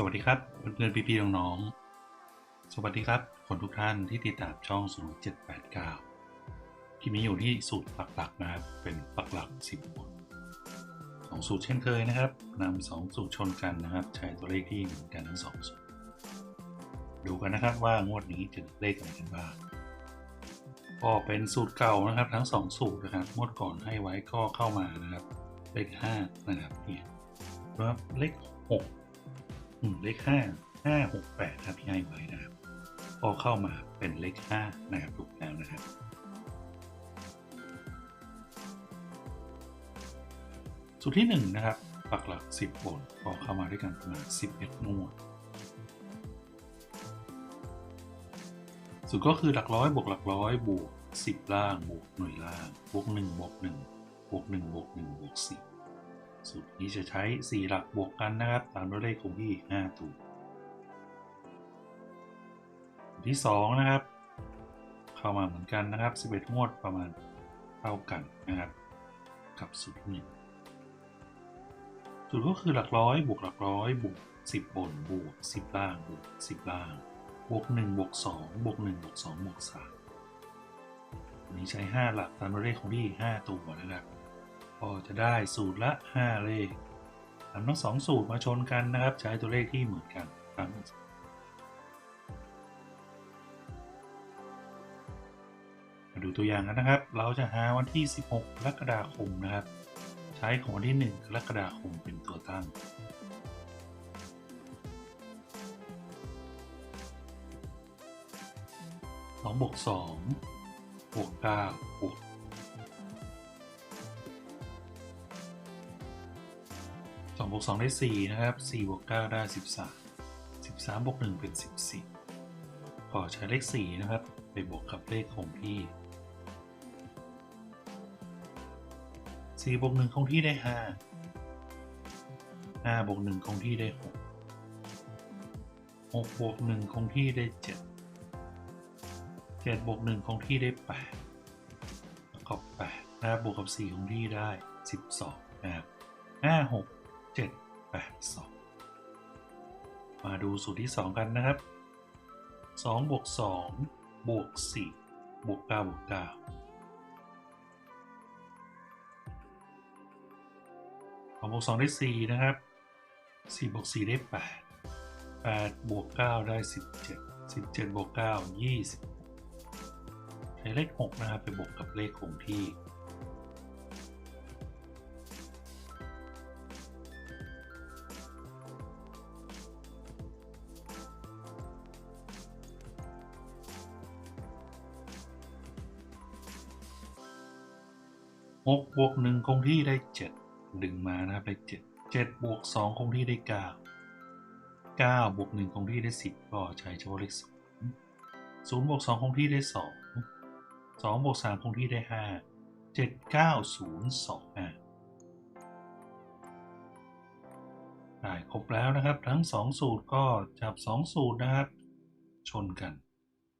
สวัสดีครับเพื่อนๆพี่ๆน้องๆสวัสดีครับคนทุกท่านที่ติดตามช่อง 0789คลิปนี้อยู่ที่สูตรปักหลักนะครับ เป็นปักหลัก 10บทสองสูตรเช่นเคยนะครับนำสองสูตรชนกันนะครับ ใช้ตัวเลขที่เหมือนกันทั้งสองสูตร ดูกันนะครับว่างวดนี้จะเลขอะไรกันบ้างก็เป็นสูตรเก่านะครับ ทั้งสองสูตรนะครับงวดก่อนให้ไว้ก็เข้ามานะครับ เลข5นะครับเนี่ยแล้วเลข6 เลขห้าห้าหกแปดครับที่ให้ไว้นะครับพอเข้ามาเป็นเลขห้านะครับถูกแล้วนะครับสูตรที่หนึ่งนะครับ ปักหลักสิบบนพอเข้ามาด้วยกันประมาณสิบเอ็ดงวดสูตรก็คือหลักร้อยบวกหลักร้อยบวกสิบล่างบวกหน่วยล่างบวกหนึ่งบวกหนึ่งบวกหนึ่งบวกหนึ่งบวกสิบ สูตรนี้จะใช้ 4 หลักบวกกันนะครับ ตามด้วยเลขคงที่5ตัวสูตรที่ 2 นะครับ เข้ามาเหมือนกันนะครับ 11 งวดประมาณเท่ากันนะครับ กับสูตรที่หนึ่งสูตรก็คือหลักร้อยบวกหลักร้อยบวก10 บนบวก10 ล่างบวก10 ล่างบวก1บวก2บวก1บวก2บวก3นนี้ใช้ 5 หลักตามด้วยเลขคงที่ 5 ตัวนะครับ ก็จะได้สูตรละ 5 เลขนำทั้งสองสูตรมาชนกันนะครับ ใช้ตัวเลขที่เหมือนกันครับมาดูตัวอย่างกันนะครับ เราจะหาวันที่ 16 กรกฎาคมนะครับ ใช้ของวันที่ 1 กรกฎาคมเป็นตัวตั้งสองบวกสองบวกเก้าบวก สองบวกสองได้สี่นะครับสี่บวกเก้าได้สิบสามสิบสามบวกหนึ่งเป็นสิบสี่ขอใช้เลขสี่นะครับ ไปบวกกับเลขคงที่สี่บวกหนึ่งคงที่ได้ห้าห้าบวกหนึ่งคงที่ได้หกหกบวกหนึ่งคงที่ได้เจ็ดเจ็ดบวกหนึ่งคงที่ได้แปดแล้วก็แปดนะครับบวกกับสี่คงที่ได้สิบสองนะครับห้า หกเจ็ดแปดสองมาดูสูตรที่สองกันนะครับสองบวกสองบวกสี่บวกเก้าบวกเก้าสองบวกสองได้สี่นะครับสี่บวกสี่ได้แปดแปดบวกเก้าได้สิบเจ็ดสิบเจ็ดบวกเก้ายี่สิบใช้เลข6นะครับไปบวกกับเลขคงที่ 6บวก1คงที่ได้7ดึงมานะครับได้7 7บวก2คงที่ได้9 9บวก1คงที่ได้10ก็ใช้เฉพาะเลข2 0บวก2คงที่ได้2 2บวก3คงที่ได้5 7 9 0 2อะได้ครบแล้วนะครับ ทั้ง 2 สูตรก็จับ 2 สูตรนะครับ ชนกัน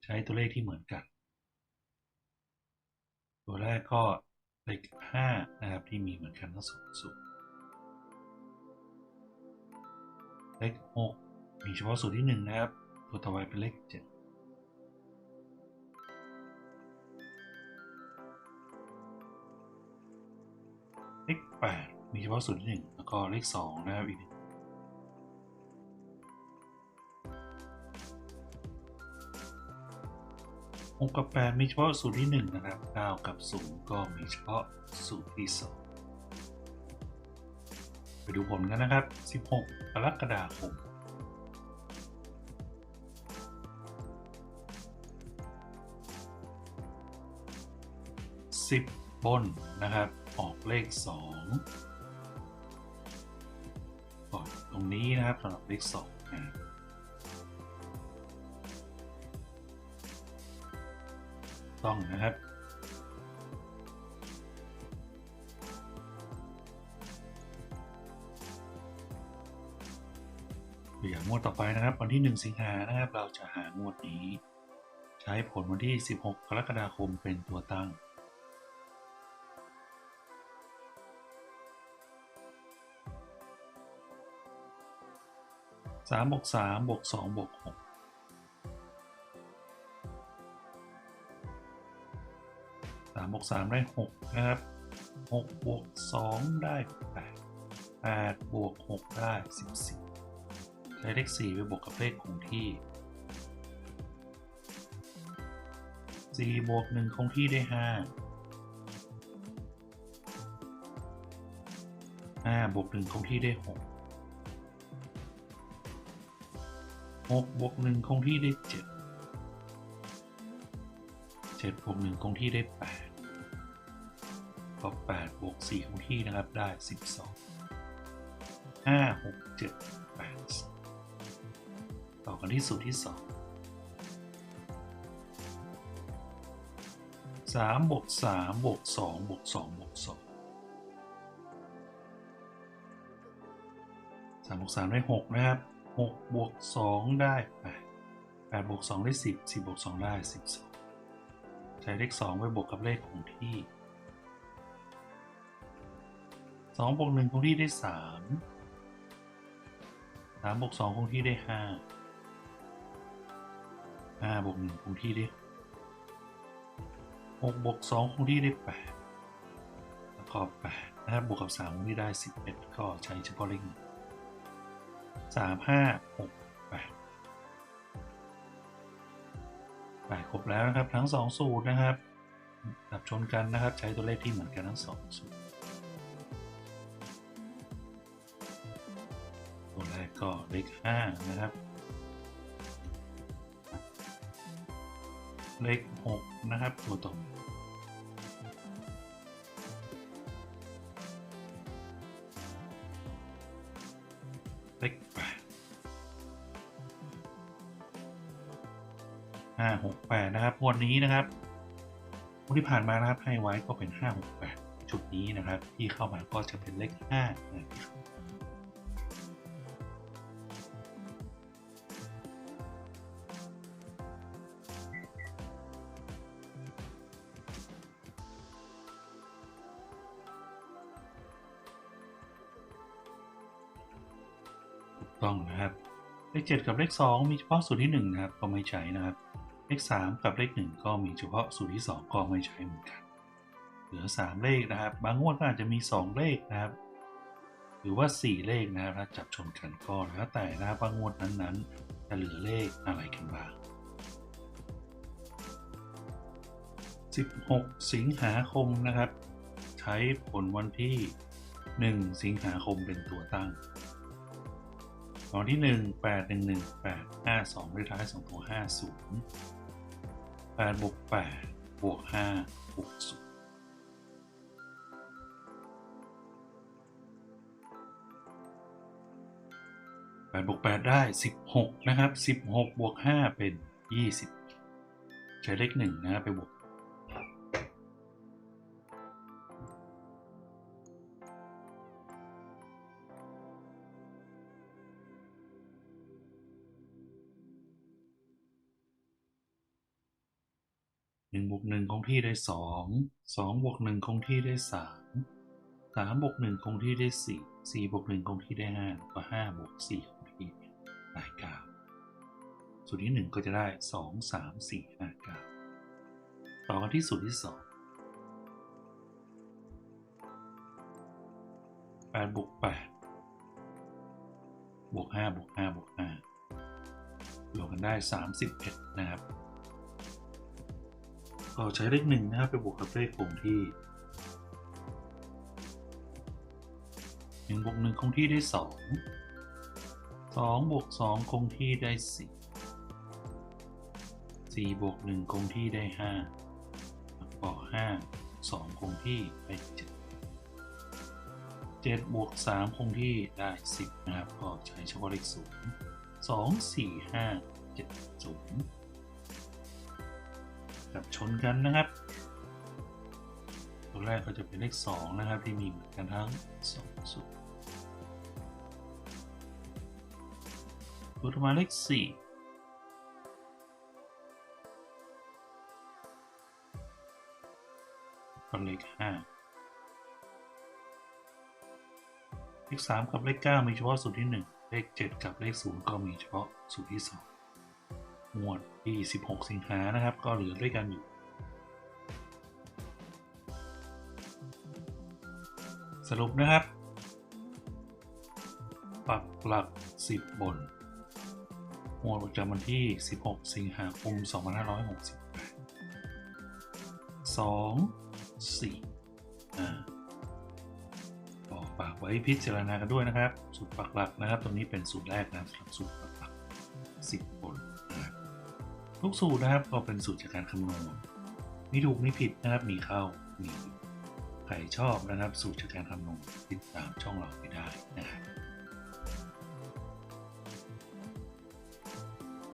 ใช้ตัวเลขที่เหมือนกัน ตัวแรกก็ เลข5นะครับที่มีเหมือนกันทั้งสองสูตรเลข6มีเฉพาะสูตรที่ 1 นะครับ ตัวต่อไปเป็นเลขเจ็ดเลขแปดมีเฉพาะสูตรที่หนึ่งแล้วก็เลขสองนะครับอีกหนึ่ง หกกับแปดมีเฉพาะสูตรที่หนึ่งนะครับเก้ากับศูนย์ก็มีเฉพาะสูตรที่สองไปดูผลกันนะครับ 16 กรกฎาคมสิบบนนะครับ ออกเลขสองก่อนตรงนี้นะครับสำหรับเลขสองนะ ต้องนะครับ อย่างงวดต่อไปนะครับ วันที่ 1 สิงหานะครับ เราจะหางวดนี้ ใช้ผลวันที่ 16 กรกฎาคมเป็นตัวตั้งสามบวกสามบวกสองบวกห กสามบวกสามได้หกนะครับหกบวกสองได้แปดแปดบวกหกได้สิบสี่ใช้เลขสี่ไปบวกกับเลขคงที่สี่บวกหนึ่งคงที่ได้ห้าห้าบวกหนึ่งคงที่ได้หกหกบวกหนึ่งคงที่ได้เจ็ดเจ็ดบวกหนึ่งคงที่ได้แปด ก็แปดบวกสี่คงที่นะครับได้สิบสองห้าหกเจ็ดแปดต่อกันที่สูตรที่สองสามบวกสามบวกสองบวกสองบวกสองสามบวกสามได้หกนะครับหกบวกสองได้แปดแปดบวกสองได้สิบสิบบวกสองได้สิบสองใช้เลขสองไปบวกกับเลขคงที่ สองบวกหนึ่งคงที่ได้สามสามบวกสองคงที่ได้ห้าห้าบวกหนึ่งคงที่ได้หกบวกสองคงที่ได้แปดแล้วก็แปดนะครับบวกกับสามคงที่ได้สิบเอ็ดก็ใช้เฉพาะเลขหนึ่งสามห้าหกแปดแปดครบแล้วนะครับทั้งสองสูตรนะครับดับชนกันนะครับ ใช้ตัวเลขที่เหมือนกันทั้งสองสูตร ตัวแรกก็เลขห้านะครับ เลขหกนะครับตัวต่อเลขแปดห้าหกแปดนะครับวดนี้นะครับงวดที่ผ่านมานะครับให้ไว้ก็เป็นห้าหกแปดชุดนี้นะครับ ที่เข้ามาก็จะเป็นเลขห้านะครับ ต้องนะครับ เลขเจ็ดกับเลขสองมีเฉพาะสูตรที่หนึ่งนะครับ ก็ไม่ใช้นะครับ เลขสามกับเลขหนึ่งก็มีเฉพาะสูตรที่สองก็ไม่ใช้เหมือนกัน เหลือสามเลขนะครับ บางงวดก็อาจจะมีสองเลขนะครับ หรือว่าสี่เลขนะครับถ้าจับชนกันก็แล้วแต่นะครับว่างวดนั้นๆ จะเหลือเลขอะไรกันบ้าง 16 สิงหาคมนะครับ ใช้ผลวันที่ 1 สิงหาคมเป็นตัวตั้ง ตอนที่ 1 8 1 1 8 5 2เลขท้าย2ตัว50 8บวก8บวก5บวก0แปดบวกแปดได้สิบหกนะครับสิบหกบวกห้าเป็นยี่สิบใช้เลขหนึ่งนะไปบวก หนึ่งบวกหนึ่งคงที่ได้สองสองบวกหนึ่งคงที่ได้สามสามบวกหนึ่งคงที่ได้สี่สี่บวกหนึ่งคงที่ได้ห้าแล้วก็ห้าบวกสี่คงที่ได้เก้าสูตรที่ 1 ก็จะได้ 2 3 4 5 9 ต่อกันที่สูตรที่ 2 8บวก8บวก5บวก5บวก5รวมกันได้ 31 นะครับ ก็ใช้เลขหนึ่งนะครับไปบวกกับเลขคงที่หนึ่งบวกหนึ่งคงที่ได้สองสองบวกสองคงที่ได้สี่สี่บวกหนึ่งคงที่ได้ห้าแล้วกห้าสองคงที่ได้เจ็ดเจ็ดบวกสามคงที่ได้สิบนะครับ ก็ใช้เฉพาะเลขศูนย์สองสี่ห้าเจ็ดศูนย์ กับชนกันนะครับ ตัวแรกก็จะเป็นเลขสองนะครับ ที่มีเหมือนกันทั้งสองสูตรตัวต่อมาเลขสี่กับเลขห้าเลขสามกับเลขเก้ามีเฉพาะสูตรที่หนึ่งเลขเจ็ดกับเลขศูนย์ก็มีเฉพาะสูตรที่สอ งหมวดที่ 16 สิงหานะครับ ก็เหลือด้วยกันอยู่ สรุปนะครับ ปักหลัก 10 บนหมวดประจำวันที่ 16 สิงหาคม 2568 2 4อ่าก็ฝากไว้พิจารณากันด้วยนะครับ สูตรปักหลักนะครับ ตรงนี้เป็นสูตรแรกนะสำหรับสูตรปักหลัก 10 บน ทุกสูตรนะครับก็เป็นสูตรจากการคำนวณมีถูกมีผิดนะครับ มีเข้ามีใครชอบนะครับ สูตรจากการคำนวณติดตามช่องเราไปได้นะครับ